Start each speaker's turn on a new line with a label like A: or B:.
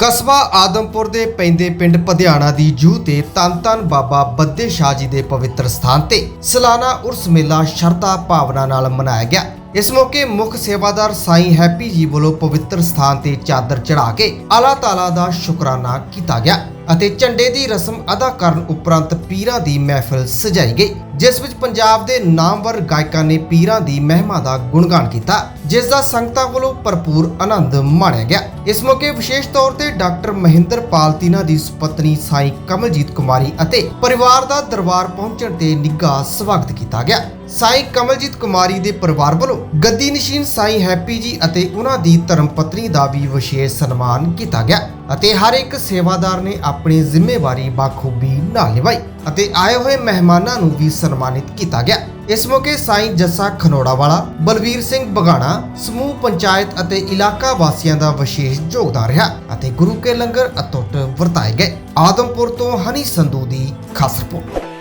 A: ਕਸਬਾ ਆਦਮਪੁਰ ਦੇ ਪੈਂਦੇ ਪਿੰਡ ਪਧਿਆਣਾ ਦੀ ਜੂਹ ਤੇ ਤਨ ਤਨ ਬਾਬਾ ਬੱਦੇ ਸ਼ਾਹ ਜੀ ਦੇ ਪਵਿੱਤਰ ਸਥਾਨ ਤੇ ਸਲਾਨਾ ਉਰਸ ਮੇਲਾ ਸ਼ਰਧਾ ਭਾਵਨਾ ਨਾਲ ਮਨਾਇਆ ਗਿਆ। ਇਸ ਮੌਕੇ ਮੁੱਖ ਸੇਵਾਦਾਰ ਸਾਈਂ ਹੈਪੀ ਜੀ ਵੱਲੋਂ ਪਵਿੱਤਰ ਸਥਾਨ ਤੇ ਚਾਦਰ ਚੜਾ ਕੇ ਆਲਾ ਤਾਲਾ ਦਾ ਸ਼ੁਕਰਾਨਾ ਕੀਤਾ ਗਿਆ। ਅਤੇ ਝੰਡੇ ਦੀ ਰਸਮ ਅਦਾ ਕਰਨ ਉਪਰੰਤ ਪੀਰਾਂ ਦੀ ਮਹਿਫਿਲ ਸਜਾਈ ਗਈ, ਜਿਸ ਵਿੱਚ ਪੰਜਾਬ ਦੇ ਨਾਮਵਰ ਗਾਇਕਾਂ ਨੇ ਪੀਰਾਂ ਦੀ ਮਹਿਮਾ ਦਾ ਗੁਣਗਾਨ ਕੀਤਾ, ਜਿਸ ਦਾ ਸੰਗਤਾਂ ਵੱਲੋਂ ਭਰਪੂਰ ਆਨੰਦ ਮਾਣਿਆ ਗਿਆ। ਇਸ ਮੌਕੇ ਵਿਸ਼ੇਸ਼ ਤੌਰ ਤੇ ਡਾਕਟਰ ਮਹਿੰਦਰ ਪਾਲ ਦੀ ਸੁਪਤਨੀ ਸਾਈ ਕਮਲਜੀਤ ਕੁਮਾਰੀ ਅਤੇ ਪਰਿਵਾਰ ਦਾ ਦਰਬਾਰ ਪਹੁੰਚਣ ਤੇ ਨਿੱਘਾ ਸਵਾਗਤ ਕੀਤਾ ਗਿਆ। ਸਾਈ ਕਮਲਜੀਤ ਕੁਮਾਰੀ ਦੇ ਪਰਿਵਾਰ ਵੱਲੋਂ ਗੱਦੀ ਨਸ਼ੀਨ ਸਾਈ ਹੈਪੀ ਜੀ ਅਤੇ ਉਹਨਾਂ ਦੀ ਧਰਮ ਪਤਨੀ ਦਾ ਵੀ ਵਿਸ਼ੇਸ਼ ਸਨਮਾਨ ਕੀਤਾ ਗਿਆ ਅਤੇ ਹਰ ਇੱਕ ਸੇਵਾਦਾਰ ਨੇ ਆਪਣੀ ਜ਼ਿੰਮੇਵਾਰੀ ਬਾਖੂਬੀ ਨਾਲ ਨਿਭਾਈ ਅਤੇ ਆਏ ਹੋਏ ਮਹਿਮਾਨਾਂ ਨੂੰ ਵੀ ਸਨਮਾਨਿਤ ਕੀਤਾ ਗਿਆ। ਇਸ ਮੌਕੇ ਸਾਈਂ ਜੱਸਾ ਖਨੋੜਾ ਵਾਲਾ ਬਲਵੀਰ ਸਿੰਘ ਬਗਾਣਾ, ਸਮੂਹ ਪੰਚਾਇਤ ਅਤੇ ਇਲਾਕਾ ਵਾਸੀਆਂ ਦਾ ਵਿਸ਼ੇਸ਼ ਯੋਗਦਾਨ ਰਿਹਾ ਅਤੇ ਗੁਰੂ ਕੇ ਲੰਗਰ ਅਤੁੱਟ ਵਰਤਾਏ ਗਏ। ਆਦਮਪੁਰ ਤੋਂ ਹਨੀ ਸੰਧੂ ਦੀ ਖਾਸ ਰਿਪੋਰਟ।